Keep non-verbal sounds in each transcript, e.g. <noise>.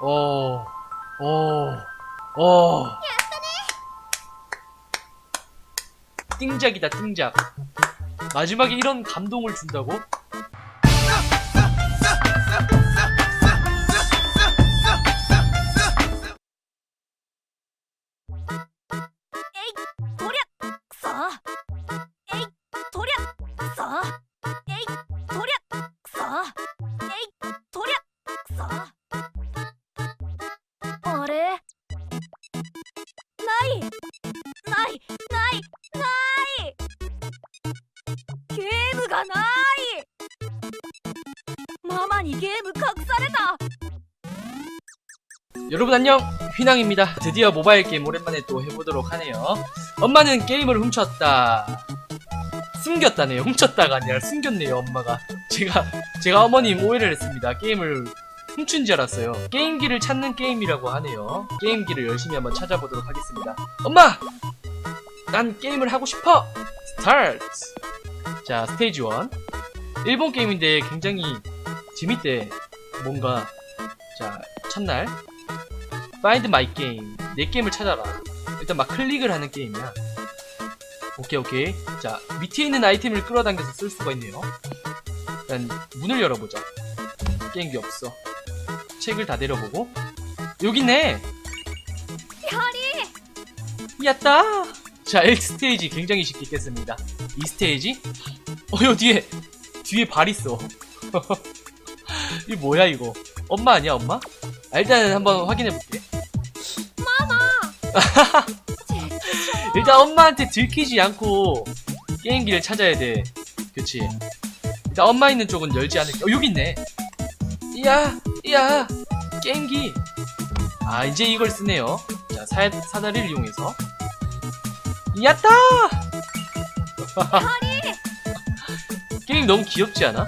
어, 어, 어. 띵작이다, 띵작. 마지막에 이런 감동을 준다고? 각살해다! 여러분 안녕! 휘낭입니다. 드디어 모바일 게임 오랜만에 또 해보도록 하네요. 엄마는 게임을 훔쳤다. 숨겼다네요. 훔쳤다가 아니라 숨겼네요 엄마가. 제가 제가 어머님 오해를 했습니다. 게임을 훔친 줄 알았어요. 게임기를 찾는 게임이라고 하네요. 게임기를 열심히 한번 찾아보도록 하겠습니다. 엄마! 난 게임을 하고 싶어! 스타트 자 스테이지 1 일본 게임인데 굉장히 재밌대 뭔가 자 첫날 Find my game. 내 게임을 찾아라. 일단 막 클릭을 하는 게임이야. 오케이, 오케이. 자, 밑에 있는 아이템을 끌어당겨서 쓸 수가 있네요. 일단, 문을 열어보자. 게임기 없어. 책을 다 내려보고. 여기 있네! 별이 야따! 자, 1 스테이지 굉장히 쉽게 깼습니다. 2 스테이지? 어, 여 뒤에, 뒤에 발 있어. <laughs> 이 뭐야, 이거? 엄마 아니야, 엄마? 아, 일단 한번 확인해 볼게. <laughs> 일단 엄마한테 들키지 않고 게임기를 찾아야 돼. 그치? 일단 엄마 있는 쪽은 열지 않을게. 어, 여기 있네. 이야, 이야, 게임기. 아, 이제 이걸 쓰네요. 자, 사, 사다리를 이용해서. 야따! 게임 너무 귀엽지 않아?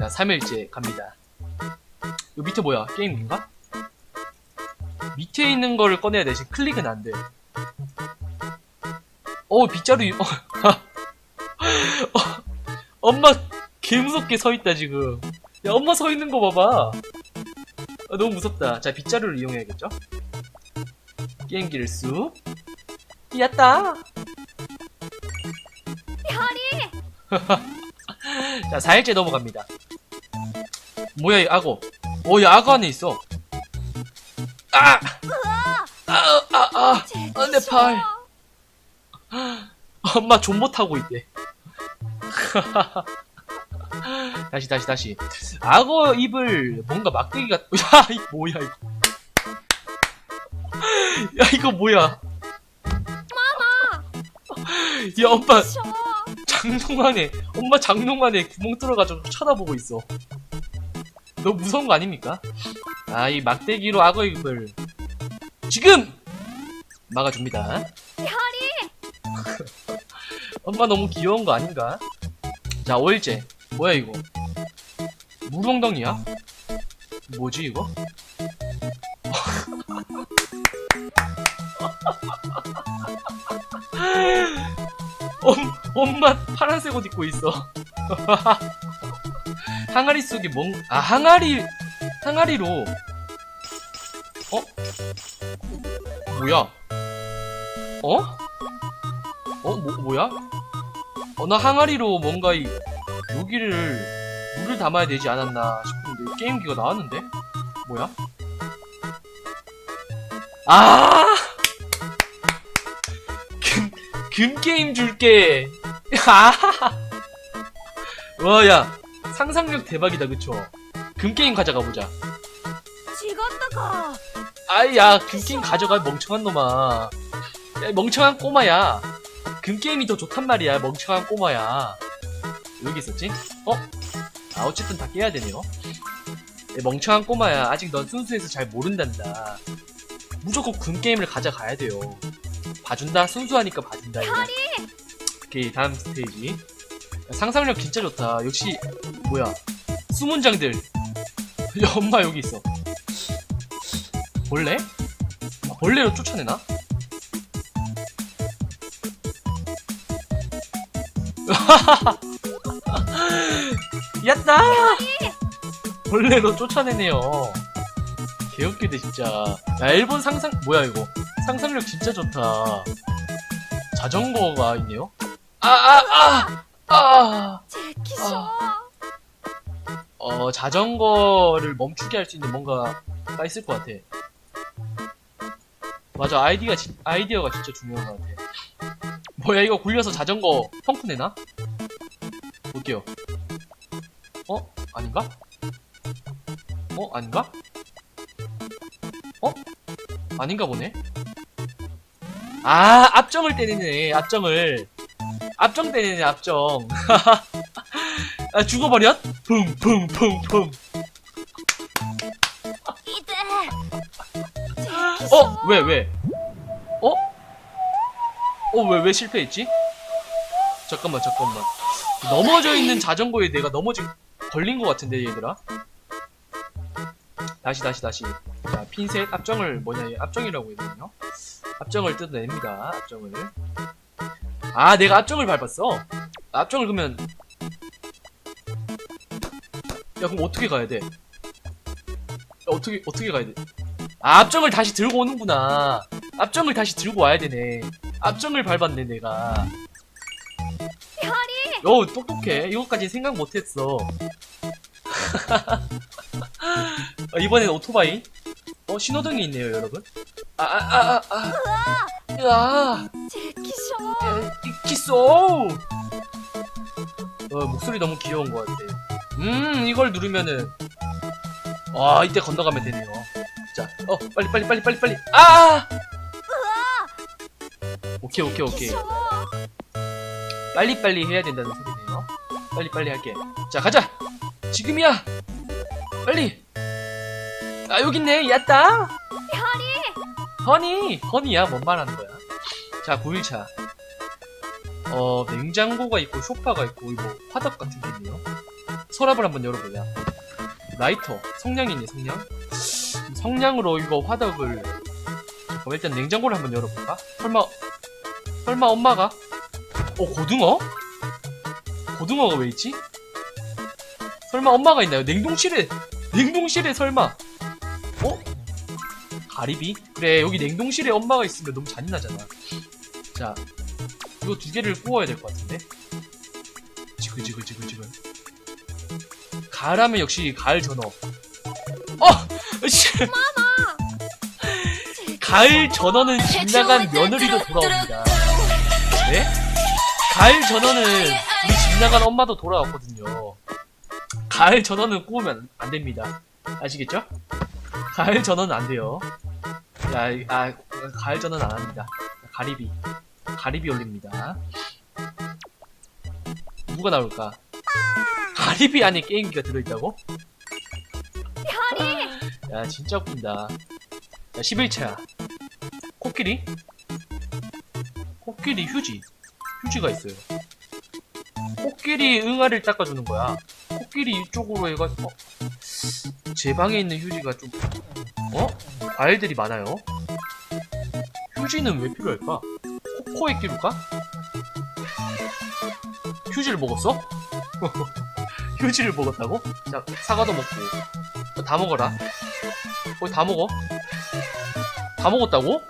자, 3일째 갑니다. 요 밑에 뭐야? 게임인가? 밑에 있는 거를 꺼내야 돼. 지금 클릭은 안 돼. 어, 빗자루, 어, <laughs> 어, 엄마 개 무섭게 서 있다, 지금. 야, 엄마 서 있는 거 봐봐. 아, 너무 무섭다. 자, 빗자루를 이용해야겠죠? 게임기를 쑥. 야따! 별이 <laughs> 자, 4일째 넘어갑니다. 뭐야, 이 악어. 어, 야, 악어 안에 있어. 아! 아, 아, 아, 아, 내 팔. 엄마 존버 타고 있대. <laughs> 다시, 다시, 다시. 악어 입을 뭔가 막대기가, <laughs> 야, 이 뭐야, 이거. 야, 이거 뭐야. 야, 엄마, 셔 장롱 안에 엄마 장롱 안에 구멍 뚫어가지고 쳐다보고 있어. 너무 무서운 거 아닙니까? 아 이 막대기로 악어 입을 지금 막아줍니다. <laughs> 엄마 너무 귀여운 거 아닌가? 자 5일째 뭐야 이거? 물엉덩이야? 뭐지 이거? <laughs> 엄, 엄마 파란색 옷 입고 있어. <laughs> 항아리 속에 뭔, 아, 항아리, 항아리로. 어? 뭐야? 어? 어, 뭐, 뭐야? 어, 나 항아리로 뭔가 이, 여기를, 물을 담아야 되지 않았나 싶은데, 게임기가 나왔는데? 뭐야? 아! <laughs> 금, 금 게임 줄게! 아! <laughs> 와, 야, 상상력 대박이다, 그쵸? 금게임 가져가 보자. 지갔다가 아야, 금게임 가져가, 멍청한 놈아. 야, 멍청한 꼬마야. 금게임이 더 좋단 말이야, 멍청한 꼬마야. 여기 있었지? 어? 아, 어쨌든 다 깨야 되네요. 야, 멍청한 꼬마야. 아직 넌 순수해서 잘 모른단다. 무조건 금게임을 가져가야 돼요. 봐준다? 순수하니까 봐준다, 이거. 오케이, 다음 스테이지. 야, 상상력 진짜 좋다. 역시, 뭐야. 수문장들. 야, 엄마 여기 있어. 벌레? 아, 벌레로 쫓아내나? <laughs> 얏다! 벌레로 쫓아내네요. 개웃기네 진짜 야 일본 상상 뭐야 이거 상상력 진짜 좋다 자전거가 있네요 아아 아 아 제키쇼. 어 자전거를 멈추게 할 수 있는 뭔가가 있을 것 같아 맞아 아이디가 진- 아이디어가 진짜 중요한 것 같아 뭐야 이거 굴려서 자전거 펑크 내나? 볼게요 어? 아닌가? 어? 아닌가? 어? 아닌가 보네 아 앞정을 때리네 앞정을 앞정 때리네 <laughs> 앞정 아 죽어버렸? 붕붕붕붕. 어? 왜 왜? 어? 어 왜 왜 실패했지? 잠깐만 잠깐만 넘어져 있는 자전거에 내가 넘어지 걸린 것 같은데 얘들아 다시 다시 다시 자 핀셋 앞정을 뭐냐 얘 앞정이라고 해야 되나요? 앞정을 뜯어냅니다 앞정을 아 내가 앞정을 밟았어 앞정을 그러면 야 그럼 어떻게 가야 돼? 야, 어떻게 어떻게 가야 돼? 아, 앞정을 다시 들고 오는구나. 앞정을 다시 들고 와야 되네. 앞정을 밟았네 내가. 별이. 어 똑똑해. 이거까지 생각 못했어. 어, <laughs> 이번엔 오토바이. 어 신호등이 있네요 여러분. 아아아아 아, 아, 아. 야 제키쇼. 키쏘. 어 목소리 너무 귀여운 것 같아. 음 이걸 누르면은 아 이때 건너가면 되네요. 자, 어 빨리 빨리 빨리 빨리 빨리. 아! 오케이 오케이 오케이. 빨리 빨리 해야 된다는 소리네요. 빨리 빨리 할게. 자 가자. 지금이야. 빨리. 아 여기 있네. 야따. 별이. 허니 허니야 뭔 말하는 거야? 자 9일차. 어 냉장고가 있고 소파가 있고 이거 화덕 같은 게 있네요. 서랍을 한번 열어보자. 라이터 성냥이 있네 성냥. 성냥으로 이거 화덕을 잠깐 일단 냉장고를 한번 열어볼까? 설마 설마 엄마가 어 고등어? 고등어가 왜 있지? 설마 엄마가 있나요? 냉동실에 냉동실에 설마 어? 가리비? 그래 여기 냉동실에 엄마가 있으면 너무 잔인하잖아 자 이거 두 개를 구워야 될 것 같은데 지글지글지글지글 가을하면 역시 가을 전어 어! 씨. 가을 전어는 집 나간 며느리도 돌아옵니다 네? 가을 전어는 우리 집 나간 엄마도 돌아왔거든요 가을 전어는 구우면 안 됩니다 아시겠죠? 가을 전어는 안 돼요 야, 이- 아, 가을 전어는 안 합니다. 가리비. 가리비 올립니다. 누가 나올까? 가리비 안에 게임기가 들어있다고? 야, 진짜 웃긴다. 자, 11차. 코끼리? 코끼리 휴지. 휴지가 있어요. 코끼리 응아리를 닦아주는 거야. 코끼리 이쪽으로 해가지고, 어? 제 방에 있는 휴지가 좀, 어? 과일들이 많아요. 휴지는 왜 필요할까? 코코에 끼울까? 휴지를 먹었어? <laughs> 휴지를 먹었다고? 자, 사과도 먹고. 어, 다 먹어라. 거의 다 먹어. 다 먹었다고?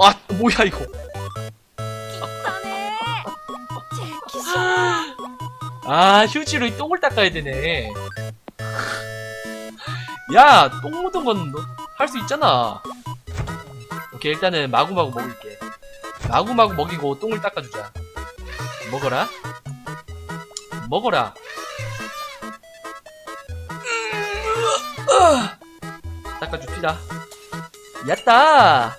아, 뭐야, 이거. 아, 휴지로 이 똥을 닦아야 되네. 야, 똥 묻은 건 할 수 있잖아. 오케이, 일단은 마구마구 먹을게. 마구마구 먹이고 똥을 닦아주자. 먹어라. 먹어라. 닦아줍시다. 야따!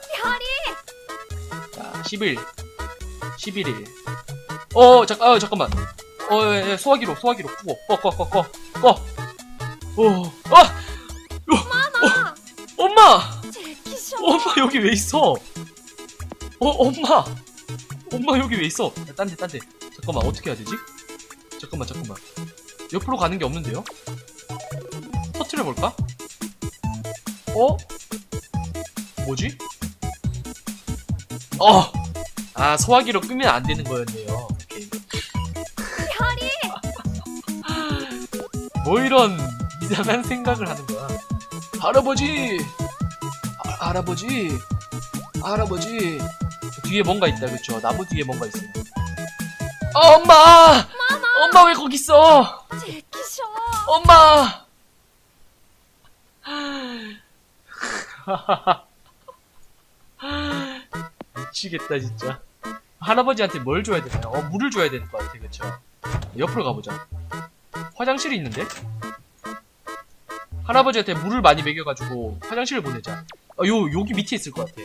자, 10일. 11일. 어, 잠깐, 어, 잠깐만. 어, 예, 예, 소화기로, 소화기로. 끄고, 꺼, 꺼, 꺼, 꺼, 꺼. 어, 아! 마마. 엄마! 엄마, 여기 왜 있어? 어, 엄마! 엄마, 여기 왜 있어? 야, 딴 데, 딴 데. 잠깐만, 어떻게 해야 되지? 잠깐만, 잠깐만. 옆으로 가는 게 없는데요? 터트려 볼까? 어? 뭐지? 어! 아, 소화기로 끄면 안 되는 거였네요. <laughs> 뭐 이런 이상한 생각을 하는 거야. 할아버지 아, 할아버지 할아버지 뒤에 뭔가 있다. 그쵸 나무 뒤에 뭔가 있어요. 어, 엄마! 엄마 왜 거기 있어. 엄마! 미치겠다 진짜. 할아버지한테 뭘 줘야 되나요? 어 물을 줘야 되는 것 같아 그쵸 옆으로 가보자. 화장실이 있는데? 할아버지한테 물을 많이 먹여가지고 화장실을 보내자. 어, 요 여기 밑에 있을 것 같아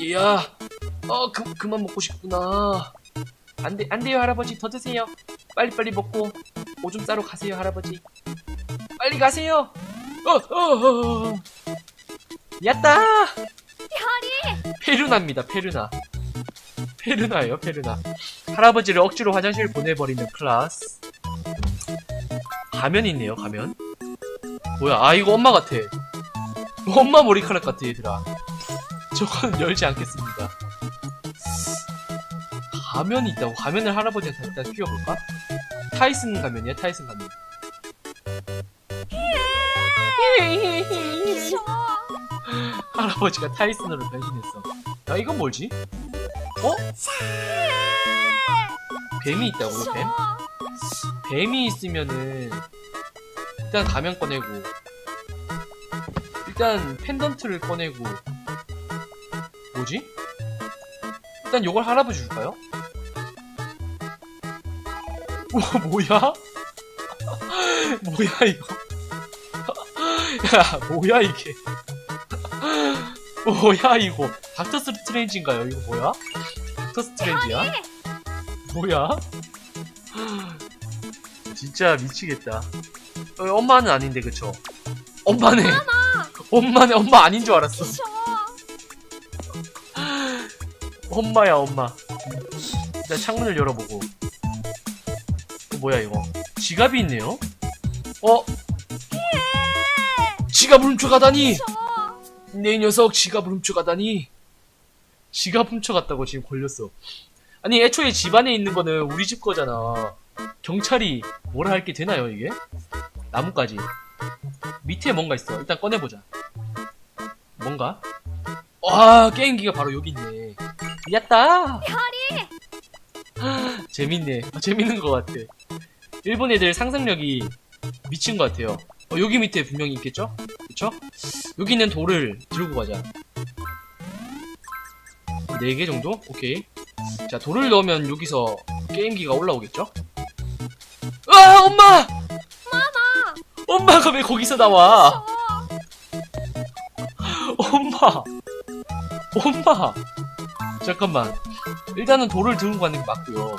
이, 야, 어 그, 그만 먹고 싶구나. 안돼 안돼요 할아버지. 더 드세요. 빨리빨리 먹고 오줌 싸러 가세요 할아버지. 빨리 가세요. 어어어 어, 어. 야따! 하리. 페르나입니다 페르나. 페르나예요 페르나. 할아버지를 억지로 화장실 보내버리는 클라스. 가면이 있네요 가면. 뭐야 아 이거 엄마 같아. 엄마 머리카락 같아 얘들아 저건 <laughs> 열지 않겠습니다 가면이 있다고 가면을 할아버지한테 일단 끼워볼까? 타이슨 가면이야 타이슨 가면. <laughs> 할아버지가 타이슨으로 변신했어 야 이건 뭐지? 어? 뱀이 있다고요 뱀? 뱀이 있으면은 일단 가면 꺼내고 일단 펜던트를 꺼내고 뭐지? 일단 요걸 할아버지 줄까요? 우와 뭐야? <laughs> 뭐야 이거 <laughs> 야 뭐야 이게 <laughs> 뭐야 이거 닥터 스트레인지인가요 이거 뭐야? 닥터 스트레인지야? 뭐야? 진짜 미치겠다. 어, 엄마는 아닌데 그쵸? 엄마네. 엄마네 엄마 아닌 줄 알았어. 엄마야 엄마. 일단 창문을 열어보고. 어, 뭐야 이거? 지갑이 있네요. 어? 지갑을 훔쳐가다니! 쇼. 내 녀석 지갑을 훔쳐가다니. 지갑 훔쳐갔다고 지금 걸렸어. 아니 애초에 집 안에 있는 거는 우리 집 거잖아. 경찰이 뭐라 할 게 되나요 이게? 나뭇가지. 밑에 뭔가 있어. 일단 꺼내보자. 뭔가? 와 게임기가 바로 여기 있네. 야따. 하리. <gasps> 재밌네. 아, 재밌는 것 같아. 일본 애들 상상력이 미친 것 같아요. 어, 여기 밑에 분명히 있겠죠? 그쵸? 여기 있는 돌을 들고 가자. 4개 정도? 오케이. 자, 돌을 넣으면 여기서 게임기가 올라오겠죠? 아, 엄마! 마마. 엄마가 왜 거기서 나와? 쇼. 엄마! 엄마! 잠깐만. 일단은 돌을 들고 가는 게 맞고요.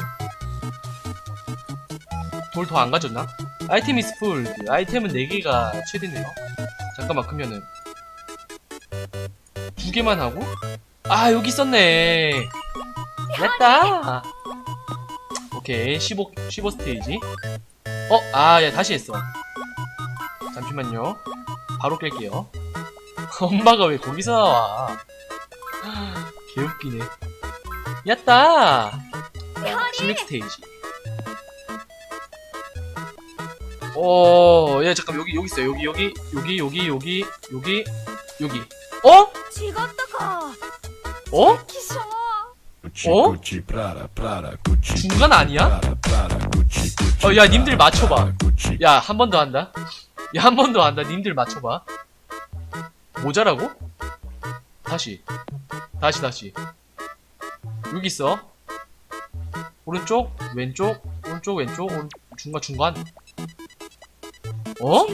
돌 더 안 가졌나? 아이템 이스 풀. 아이템은 4개가 최대네요. 잠깐만, 그러면은. 두 개만 하고? 아, 여기 있었네. 됐다! 오케이, 15, 15 스테이지. 어, 아, 야, 다시 했어. 잠시만요. 바로 깰게요. <laughs> 엄마가 왜 거기서 나와? 개웃기네. 야따! 하리. 16 스테이지. 어, 야, 잠깐, 여기, 여기 있어요. 여기, 여기, 여기, 여기, 여기, 여기, 여기. 어? 어? 어? 중간 아니야? 어, 야, 님들 맞춰봐. 야, 한 번 더 한다. 야, 한 번 더 한다. 님들 맞춰봐. 모자라고? 다시. 다시, 다시. 여기 있어. 오른쪽, 왼쪽, 오른쪽, 왼쪽, 오른, 중간, 중간. 어?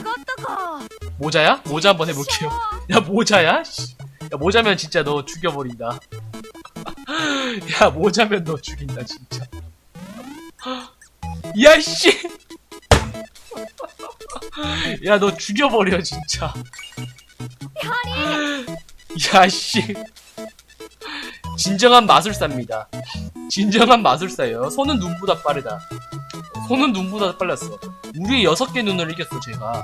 모자야? 모자 한번 해볼게요. <laughs> 야, 모자야? 씨. 야, 모자면 진짜 너 죽여버린다. <laughs> 야, 모자면 너 죽인다, 진짜. <laughs> 야, 씨! 야, 너 죽여버려, 진짜. 하리. 야, 씨. 진정한 마술사입니다. 진정한 마술사예요. 손은 눈보다 빠르다. 손은 눈보다 빨랐어. 우리의 여섯 개 눈을 이겼어, 제가.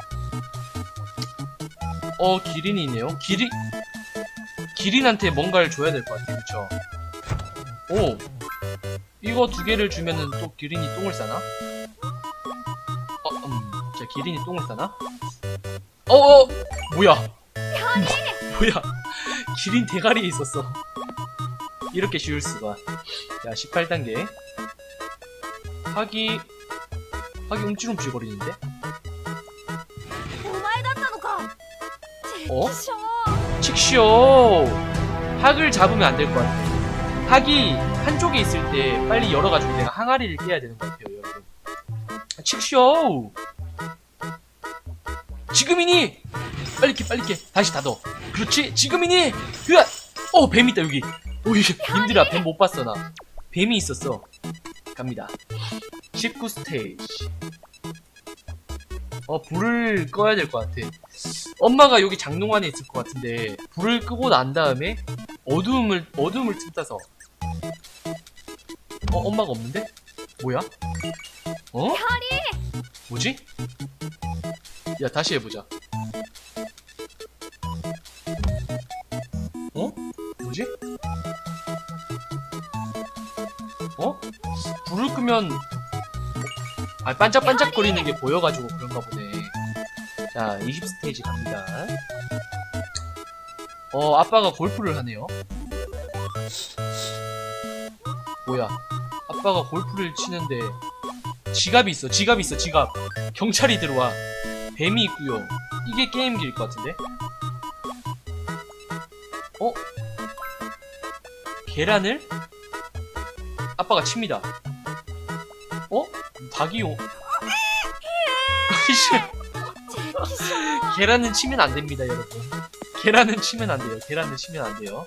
어, 기린이 있네요. 기린, 기린한테 뭔가를 줘야 될 것 같아, 그쵸? 오. 이거 두 개를 주면은 또 기린이 똥을 싸나? 어, 음, 자, 기린이 똥을 싸나? 어, 어어 뭐야 뭐, <laughs> 뭐야 기린 대가리에 있었어 이렇게 쉬울 수가. 자, 18단계. 하기, 하기 움찔움찔 거리는데? 어? 칙쇼! 학을 잡으면 안 될 것 같아. 학이 한쪽에 있을 때 빨리 열어가지고 내가 항아리를 깨야 되는 것 같아요, 여러분. 칙쇼! 지금이니! 빨리 깨, 빨리 깨. 다시 닫어. 그렇지, 지금이니! 으아! 어, 뱀 있다, 여기. 오 이게 님들아 뱀 못 봤어 나. 뱀이 있었어. 갑니다. 19 스테이지. 어 불을 꺼야 될 것 같아. 엄마가 여기 장롱 안에 있을 것 같은데 불을 끄고 난 다음에 어두움을 어두움을 틈타서. 어 엄마가 없는데? 뭐야? 어? 뭐지? 야 다시 해보자 끄면 아 반짝반짝거리는 게 보여가지고 그런가 보네 자, 20 스테이지 갑니다. 어, 아빠가 골프를 하네요. 뭐야? 아빠가 골프를 치는데 지갑이 있어. 지갑이 있어. 지갑. 경찰이 들어와. 뱀이 있고요. 이게 게임기일 것 같은데. 어? 계란을 아빠가 칩니다. 어? 박이오. <laughs> 계란은 치면 안 됩니다, 여러분. 계란은 치면 안 돼요. 계란은 치면 안 돼요.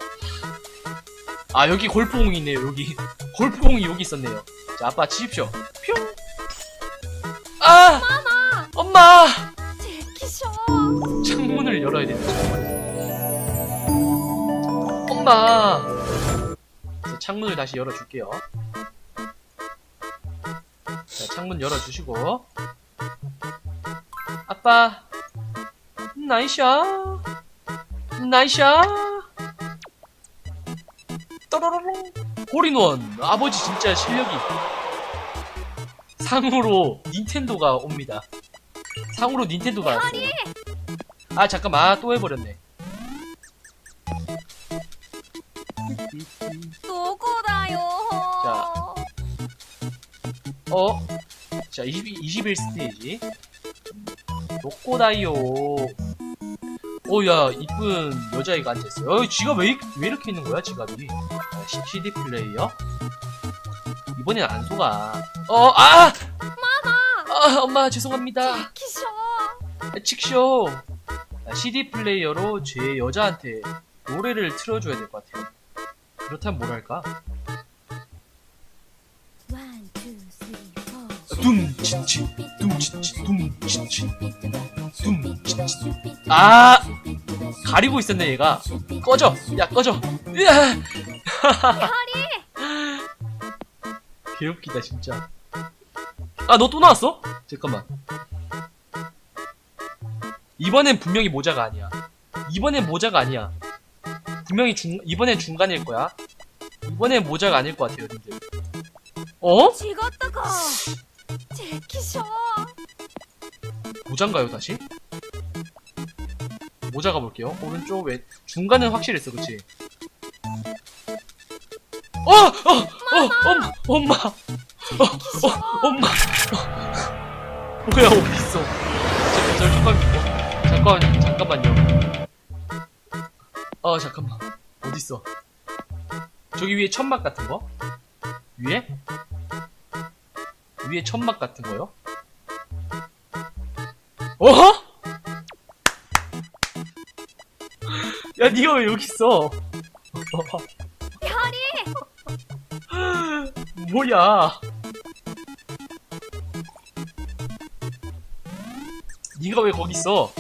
아, 여기 골프공이 있네요, 여기. 골프공이 여기 있었네요. 자, 아빠 치십시오. 뿅! 아! 마마! 엄마! 제키쇼! 창문을 열어야 됩니다, 창문을. 엄마! 창문을 다시 열어줄게요. 자, 창문 열어주시고. 아빠! 나이샤! 나이샤! 또로로롱! 홀인원! 아버지 진짜 실력이. 상으로 닌텐도가 옵니다. 상으로 닌텐도가 왔어요. 아 잠깐만 아, 또 해버렸네 어? 자 20, 21 스테이지. 로꼬다이요 오야 이쁜 여자애가 앉아있어요. 어, 지갑 왜, 왜 이렇게 있는 거야 지갑이? 아, 시- CD 플레이어? 이번엔 안 속아. 어 아! 아 엄마 죄송합니다. 敵将 칙쇼. 아, CD 플레이어로 제 여자한테 노래를 틀어줘야 될 것 같아요. 그렇다면 뭘 할까? 둠치치 둠치치 둠치치 둠치치. 아 가리고 있었네 얘가. 꺼져 야 꺼져. 으아! <laughs> 개웃기다 진짜. 아 너 또 나왔어? 잠깐만. 이번엔 분명히 모자가 아니야. 이번엔 모자가 아니야. 분명히 중 이번엔 중간일 거야. 이번엔 모자가 아닐 것 같아요 님들. 어? 제키셔. 모자인가요 다시? 모자 가볼게요. 오른쪽 왼 중간은 확실했어, 그치? 어, 어, 어, 엄마, 어! 엄마, 어! 어! 어, 엄마. 어. 뭐야 어디 있어? 저, 저 잠깐, 어, 잠깐, 잠깐만요. 어, 잠깐만. 어디 있어? 저기 위에 천막 같은 거? 위에? 위에 천막 같은 거요? 어허? 야, 니가 왜 여기 있어? <laughs> 뭐야? 니가 왜 거기 있어?